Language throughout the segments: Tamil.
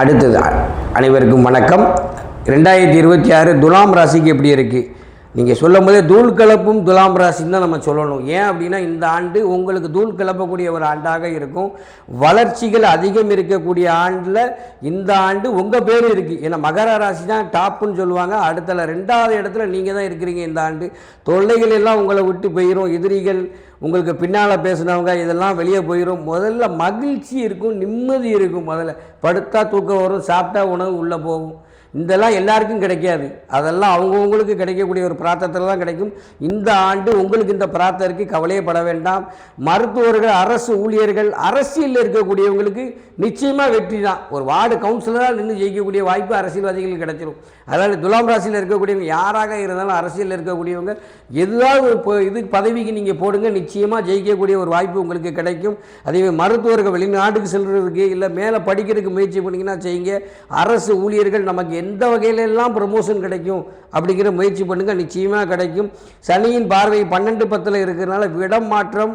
அடுத்தது அனைவருக்கும் வணக்கம். ரெண்டாயிரத்தி இருபத்தி ஆறு துலாம் ராசிக்கு எப்படி இருக்குது நீங்கள் சொல்லும் போதே தூள் கலப்பும் துலாம் ராசின்னு தான் நம்ம சொல்லணும். ஏன் அப்படின்னா இந்த ஆண்டு உங்களுக்கு தூள் கலப்பக்கூடிய ஒரு ஆண்டாக இருக்கும். வளர்ச்சிகள் அதிகம் இருக்கக்கூடிய ஆண்டில் இந்த ஆண்டு உங்கள் பேர் இருக்குது ஏன்னா மகர ராசி தான் டாப்புன்னு சொல்லுவாங்க. அடுத்தல ரெண்டாவது இடத்துல நீங்கள் தான் இருக்கிறீங்க இந்த ஆண்டு. தொல்லைகள் எல்லாம் உங்களை விட்டு போயிடும் எதிரிகள் உங்களுக்கு பின்னால் பேசுனவங்க இதெல்லாம் வெளியே போயிடும் முதல்ல மகிழ்ச்சி இருக்கும் நிம்மதி இருக்கும் முதல்ல. படுத்தா தூக்கம் வரும் சாப்பிட்டா உணவு உள்ளே போகும். இதெல்லாம் எல்லாருக்கும் கிடைக்காது. அதெல்லாம் அவங்கவுங்களுக்கு கிடைக்கக்கூடிய ஒரு பிரார்த்தத்தில் தான் கிடைக்கும். இந்த ஆண்டு உங்களுக்கு இந்த பிரார்த்தனைக்கு கவலையப்பட வேண்டாம். மருத்துவர்கள் அரசு ஊழியர்கள் அரசியலில் இருக்கக்கூடியவங்களுக்கு நிச்சயமாக வெற்றி தான். ஒரு வார்டு கவுன்சிலராக நின்று ஜெயிக்கக்கூடிய வாய்ப்பு அரசியல்வாதிகளுக்கு கிடைச்சிடும் அதனால் துலாம் ராசியில் இருக்கக்கூடியவங்க யாராக இருந்தாலும் அரசியலில் இருக்கக்கூடியவங்க எதாவது ஒரு இது பதவிக்கு நீங்கள் போடுங்க நிச்சயமாக ஜெயிக்கக்கூடிய ஒரு வாய்ப்பு உங்களுக்கு கிடைக்கும். அதே மருத்துவர்கள் வெளிநாட்டுக்கு செல்கிறதுக்கு இல்லை மேலே படிக்கிறதுக்கு முயற்சி பண்ணிங்கன்னா செய்யுங்க. அரசு ஊழியர்கள் நமக்கு எந்த வகையிலெல்லாம் ப்ரமோஷன் கிடைக்கும் அப்படிங்கிற முயற்சி பண்ணுங்கள் நிச்சயமாக கிடைக்கும். சனியின் பார்வை பன்னெண்டு பத்தில் இருக்கிறதுனால விடம் மாற்றம்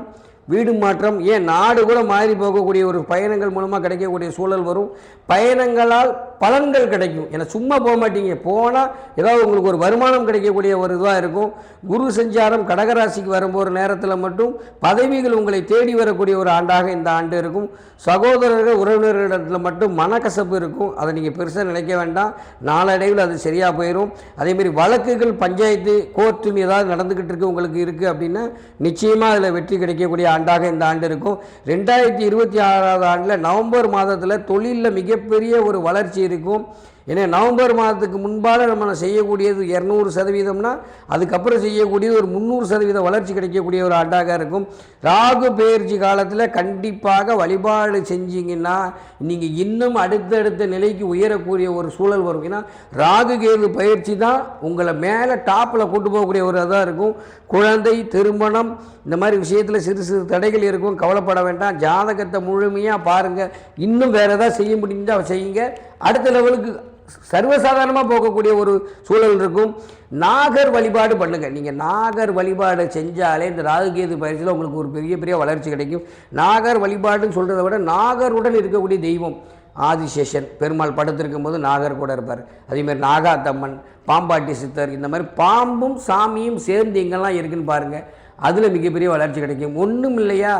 வீடு மாற்றம் ஏன் நாடு கூட மாறி போகக்கூடிய ஒரு பயணங்கள் மூலமாக கிடைக்கக்கூடிய சூழல் வரும். பயணங்களால் பலன்கள் கிடைக்கும். ஏன்னா சும்மா போக மாட்டீங்க. போனால் ஏதாவது உங்களுக்கு ஒரு வருமானம் கிடைக்கக்கூடிய ஒரு இதுவாக இருக்கும். குரு சஞ்சாரம் கடகராசிக்கு வரும்போது நேரத்தில் மட்டும் பதவிகள் உங்களை தேடி வரக்கூடிய ஒரு ஆண்டாக இந்த ஆண்டு இருக்கும். சகோதரர்கள் உறவினர்களிடத்தில் மட்டும் மனக்கசப்பு இருக்கும். அதை நீங்கள் பெருசாக நினைக்க வேண்டாம். நாளடைவில் அது சரியாக போயிடும் அதேமாரி வழக்குகள் பஞ்சாயத்து கோர்ட்டுன்னு ஏதாவது நடந்துக்கிட்டு இருக்கு உங்களுக்கு இருக்குது அப்படின்னா நிச்சயமாக அதில் வெற்றி கிடைக்கக்கூடிய ஆண்டாக இந்த ஆண்டு இருக்கும். ரெண்டாயிரத்தி இருபத்தி ஆறாவது ஆண்டில் நவம்பர் மாதத்தில் தொழிலில் மிகப்பெரிய ஒரு வளர்ச்சி இருக்கும். ஏன்னா நவம்பர் மாதத்துக்கு முன்பால் நம்ம செய்யக்கூடியது இரநூறு சதவீதம்னா அதுக்கப்புறம் செய்யக்கூடியது ஒரு முந்நூறு சதவீத வளர்ச்சி கிடைக்கக்கூடிய ஒரு ஆண்டாக இருக்கும். ராகு பயிற்சி காலத்தில் கண்டிப்பாக வழிபாடு செஞ்சீங்கன்னா நீங்கள் இன்னும் அடுத்தடுத்த நிலைக்கு உயரக்கூடிய ஒரு சூழல் வரும். ஏன்னா ராகு கேது பயிற்சி தான் உங்களை மேலே டாப்பில் கொண்டு போகக்கூடிய ஒரு இதாக இருக்கும். குழந்தை திருமணம் இந்த மாதிரி விஷயத்தில் சிறு சிறு தடைகள் இருக்கும். கவலைப்பட வேண்டாம். ஜாதகத்தை முழுமையாக பாருங்கள் இன்னும் வேறு எதாவது செய்ய முடிஞ்சால் செய்யுங்க. அடுத்த லெவலுக்கு சர்வசாதாரணமாக போகக்கூடிய ஒரு சூழல் இருக்கும். நாகர் வழிபாடு பண்ணுங்கள் நீங்கள் நாகர் வழிபாடு செஞ்சாலே இந்த ராகுகேது பயிற்சியில் உங்களுக்கு ஒரு பெரிய பெரிய வளர்ச்சி கிடைக்கும். நாகர் வழிபாடுன்னு சொல்கிறத விட நாகருடன் இருக்கக்கூடிய தெய்வம் ஆதிசேஷன். பெருமாள் படுத்திருக்கும் போது நாகர் கூட இருப்பார். அதேமாதிரி நாகாத்தம்மன் பாம்பாட்டி சித்தர் இந்த மாதிரி பாம்பும் சாமியும் சேர்ந்து எங்கெல்லாம் இருக்குன்னு பாருங்கள் அதில் மிகப்பெரிய வளர்ச்சி கிடைக்கும். ஒன்றும் இல்லையா?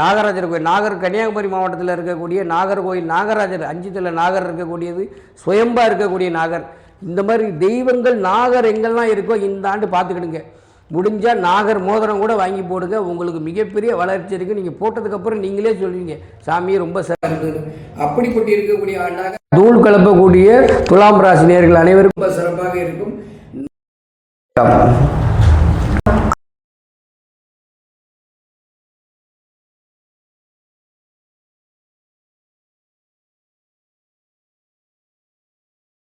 நாகராஜர் கோயில் நாகர் கன்னியாகுமரி மாவட்டத்தில் இருக்கக்கூடிய நாகர்கோயில் நாகராஜர் அஞ்சுத்தில் நாகர் இருக்கக்கூடியது சுயம்பா இருக்கக்கூடிய நாகர். இந்த மாதிரி தெய்வங்கள் நாகர் எங்கெல்லாம் இருக்கோ இந்த ஆண்டு பார்த்துக்கிடுங்க. முடிஞ்சால் நாகர் மோதிரம் கூட வாங்கி போடுங்க. உங்களுக்கு மிகப்பெரிய வளர்ச்சி இருக்குது நீங்கள் போட்டதுக்கப்புறம் நீங்களே சொல்லுவீங்க சாமி ரொம்ப சிறந்தது. அப்படிப்பட்டு இருக்கக்கூடிய ஆண்டாக தூள் கலப்பக்கூடிய துலாம் ராசி நேயர்கள் ரொம்ப சிறப்பாக இருக்கும்.